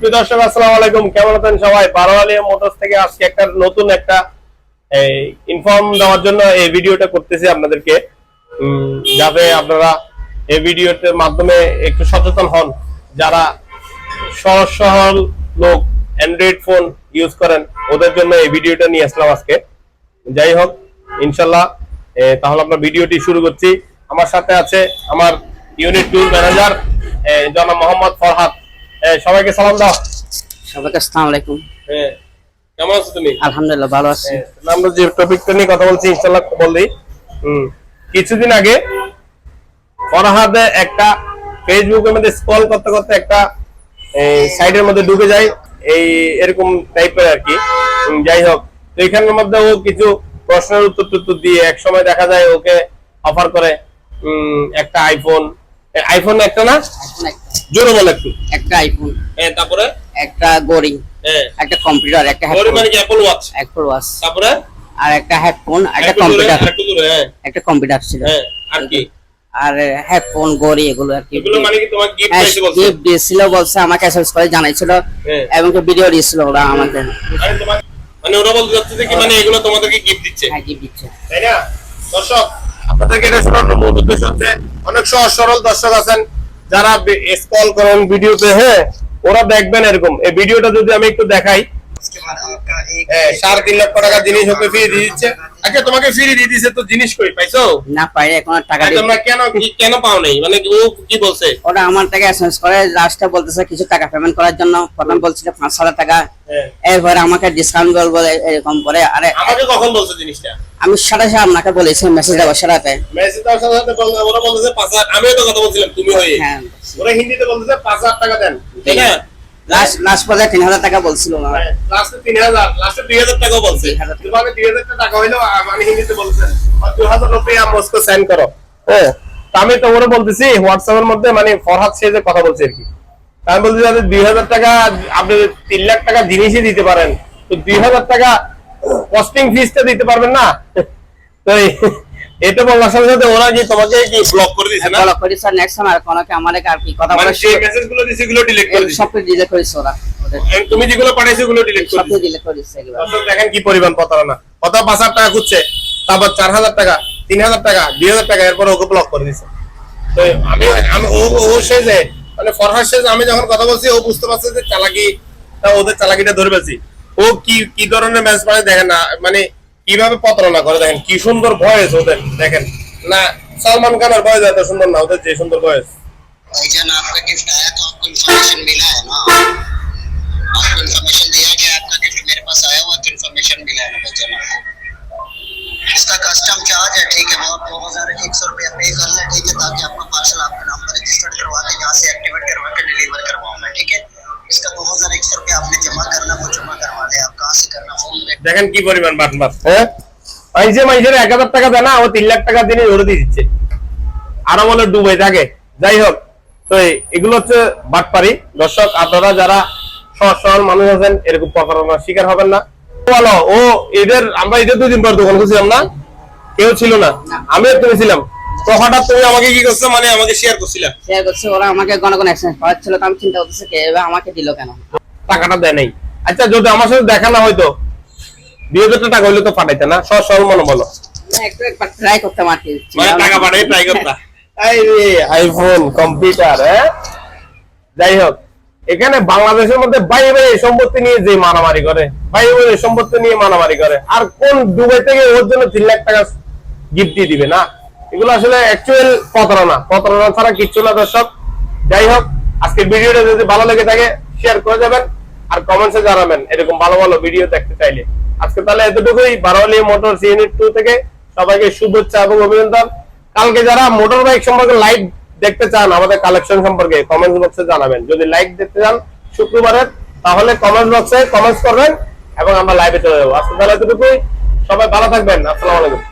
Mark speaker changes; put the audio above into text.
Speaker 1: দর্শক, আসসালামু আলাইকুম। কেমন আছেন সবাই? বারোয়ালিয়া মোটরস থেকে আজকে একটা নতুন একটা ইনফর্ম দেওয়ার জন্য এই ভিডিওটা করতেছি আপনাদেরকে। যাতে আপনারা এই ভিডিওটার মাধ্যমে একটু সচেতন হন। যারা সহজ সরল লোক অ্যান্ড্রয়েড ফোন ইউজ করেন, ওদের জন্য এই ভিডিওটা নিয়ে আসলাম আজকে। যাই হোক, ইনশাল্লাহ তাহলে আমরা ভিডিওটি শুরু করছি। আমার সাথে আছে আমার ইউনিট টু ম্যানেজার জনাব মোহাম্মদ ফরহাদ। সবাইকে সালাম দাও।
Speaker 2: সবাইকে আসসালামু আলাইকুম।
Speaker 1: হ্যাঁ কেমন আছো তুমি?
Speaker 2: আলহামদুলিল্লাহ ভালো আছি।
Speaker 1: হ্যাঁ, আমরা যে টপিকটা নিয়ে কথা বলছি ইনশাল্লাহ বললি হুম কিছুদিন আগে ফরহাদে একটা ফেসবুকের মধ্যে স্ক্রল করতে করতে একটা সাইডের মধ্যে ঢুকে যায় এই এরকম টাইপের আর কি যাই হোক তো এখানের মধ্যে ও কিছু প্রশ্নের উত্তর টুত্তর দিয়ে এক সময় দেখা যায় ওকে অফার করে উম, একটা আইফোন আইফোন একটা না? জোরে বল একটু।
Speaker 2: একটা আইফোন
Speaker 1: হ্যাঁ তারপরে?
Speaker 2: একটা গড়ি
Speaker 1: হ্যাঁ।
Speaker 2: একটা কম্পিউটার একটা
Speaker 1: মানে কি? অ্যাপল ওয়াচ
Speaker 2: অ্যাপল ওয়াচ
Speaker 1: তারপরে?
Speaker 2: আর একটা হেডফোন একটা কম্পিউটার
Speaker 1: একটু হ্যাঁ।
Speaker 2: একটা কম্পিউটার ছিল।
Speaker 1: হ্যাঁ আর কি?
Speaker 2: আর হেডফোন গড়ি এগুলো আর কি।
Speaker 1: এগুলো মানে কি তোমার গিফট
Speaker 2: হ্যাঁ,
Speaker 1: বলছে?
Speaker 2: gift দিয়েছিল বলছে আমাকে এসএমএস করে জানাইছিল
Speaker 1: হ্যাঁ।
Speaker 2: এবং ভিডিও দিয়েছিল ওরা আমাদের
Speaker 1: মানে ওরা বলতে যাচ্ছে কি মানে এগুলো তোমাদেরকে গিফট দিচ্ছে।
Speaker 2: হ্যাঁ gift দিচ্ছে।
Speaker 1: তাই না? দর্শক আপনাদেরকে এটা শোনানোর মূল উদ্দেশ্য হচ্ছে অনেক সহজ সরল দর্শক আছেন। যারা স্কল করেন ভিডিওতে হ্যাঁ ওরা দেখবেন এরকম। এই ভিডিওটা যদি আমি একটু দেখাই সাড়ে তিন লক্ষ টাকা জিনিস ওকে ফ্রি দিয়ে দিচ্ছে। আচ্ছা তোমাকে ফ্রি দিয়ে দিচ্ছে তো জিনিস কই? পাইছো?
Speaker 2: না পাইলে এখন টাকা
Speaker 1: তোমরা কেন কেন পাও নাই? মানে ও কি বলছে?
Speaker 2: ওরা আমার টাকা এসএমএস করে লাস্টে বলতেছে কিছু টাকা পেমেন্ট করার জন্য। প্রথম বলছিল পাঁচ হাজার টাকা।
Speaker 1: হ্যাঁ।
Speaker 2: এরপরে আমাকে ডিসকাউন্ট বলব এরকম করে। আরে
Speaker 1: আমাকে কখন বলছে জিনিসটা?
Speaker 2: আমি সাথে সাথে আপনাকে বলেছি মেসেজ
Speaker 1: মেসেজ দেওয়ার সাথে সাথে ওরা বলতেছে পাঁচ হাজার আমিও তো কথা বলছিলাম তুমি হয়ে।
Speaker 2: হ্যাঁ।
Speaker 1: ওরা হিন্দিতে বলতেছে পাঁচ হাজার টাকা দেন। ঠিক আছে।
Speaker 2: লাস্ট লাস্ট পর্যায়ে তিন হাজার টাকা বলছিল ওরা।
Speaker 1: লাস্টে তিন হাজার লাস্টে দুই হাজার টাকা বলছে।
Speaker 2: 2000
Speaker 1: তোমাকে দুই হাজার টাকা হইল মানে হিন্দিতে বলছেন দুই হাজার রুপিয়া মুঝকো সেন্ড করো। হ্যাঁ আমি তো ওরা বলতেছি হোয়াটসঅ্যাপের মধ্যে মানে ফরহাদ সে যে কথা বলছে আর কি। আমি বলছি যাতে দুই হাজার টাকা আপনি তিন লাখ টাকা জিনিসই দিতে পারেন। তো দুই হাজার টাকা কস্টিং ফিসটা দিতে পারবেন না? তো এটা বলার সাথে সাথে ওরা কি তোমাকে কি ব্লক করে দিছে না?
Speaker 2: বলো করি স্যার নেক্সট টাইম আর কোনোকে আমাদের আর কি কথা
Speaker 1: মানে যে দিছে গুলো ডিলিট করে দিছে?
Speaker 2: সব কিছু ডিলে করেছে ওরা
Speaker 1: তুমি যেগুলো পাঠাইছো গুলো ডিলিট করে
Speaker 2: সব
Speaker 1: দিছে।
Speaker 2: কিছু ডিলে করেছে এগুলো।
Speaker 1: দেখেন কি পরিমাণ প্রতারণা। কত পাঁচ হাজার টাকা খুঁজছে তারপর চার হাজার টাকা তিন হাজার টাকা দুই হাজার টাকা এরপর ওকে ব্লক করে দিছে। তো আমি আমি ও ও সে যে মানে ফরহাদ সে যে আমি যখন কথা বলছি ও বুঝতে পারছে যে চালাকি ওদের চালাকিটা ধরে পেয়েছি ও কি কি ধরনের ম্যাচ মানে দেখেন না মানে কিভাবে প্রতারণা করে দেখেন কি সুন্দর ভয়েস ওদের দেখেন না সালমান খানের ভয়েস এত সুন্দর না ওদের যে সুন্দর ভয়েস
Speaker 3: भाईजान आपका गिफ्ट आया तो आपको इन्फॉर्मेशन मिला है ना आपको इन्फॉर्मेशन दिया गया आपका गिफ्ट मेरे पास आया हुआ तो इन्फॉर्मेशन मिला है ना भाईजान आपको इसका कस्टम चार्ज है ठीक है वो आप दो हजार एक सौ रुपया पे कर लें ठीक है ताकि आपका पार्सल आपके नाम
Speaker 1: দেখেন কি পরিমাণ বাটমাস হ্যাঁ মাইসে মাইসের এক হাজার টাকা দেয় না ও তিন লাখ টাকা দিনে ধরে দিয়ে দিচ্ছে। আরও বলে ডুবে থাকে। যাই হোক তো এগুলো হচ্ছে বাটপারি। দর্শক আপনারা যারা সহজ সরল মানুষ আছেন এরকম প্রতারণার শিকার হবেন না। বলো ও এদের আমরা এদের দুদিন পর দোকান খুঁজছিলাম না? কেউ ছিল না। আমিও তুমি ছিলাম। তো হঠাৎ তুমি আমাকে কি করছ? মানে আমাকে শেয়ার করছিলাম
Speaker 2: শেয়ার করছে ওরা আমাকে ঘন এক্সচেঞ্জ করাচ্ছিল তো আমি চিন্তা করতেছি কে এবার আমাকে দিল কেন?
Speaker 1: টাকাটা দেয় নাই। আচ্ছা যদি আমার সাথে দেখা না হয়তো দুই হাজার টাকা হইলে তো পাঠাইতে না সরল মনে বলো।
Speaker 2: না, একটু একবার ট্রাই করতে মারছি
Speaker 1: টাকা পাঠাই ট্রাই করতা। আইফোন কম্পিউটার হ্যাঁ? যাই হোক এখানে বাংলাদেশের মধ্যে বাই বাই সম্পত্তি নিয়ে যে মারামারি করে বাই বাই সম্পত্তি নিয়ে মারামারি করে আর কোন দুবাই থেকে ওর জন্য তিন লাখ টাকা গিফট দিয়ে দিবে না? এগুলো আসলে অ্যাকচুয়াল প্রতারণা। প্রতারণা ছাড়া কিচ্ছু না দর্শক। যাই হোক আজকের ভিডিওটা যদি ভালো লেগে থাকে শেয়ার করে যাবেন আর কমেন্টসে জানাবেন। এরকম ভালো ভালো ভিডিও দেখতে চাইলে। আজকে তাহলে এতটুকুই। বারোয়ালি মোটর ইউনিট টু থেকে সবাইকে শুভেচ্ছা এবং অভিনন্দন। কালকে যারা মোটর বাইক সম্পর্কে লাইভ দেখতে চান, আমাদের কালেকশন সম্পর্কে কমেন্ট বক্সে জানাবেন। যদি লাইক দেখতে চান শুক্রবারের, তাহলে কমেন্ট বক্সে কমেন্টস করবেন এবং আমরা লাইভে চলে যাব। আজকে তাহলে এতটুকুই। সবাই ভালো থাকবেন। আসসালামু আলাইকুম।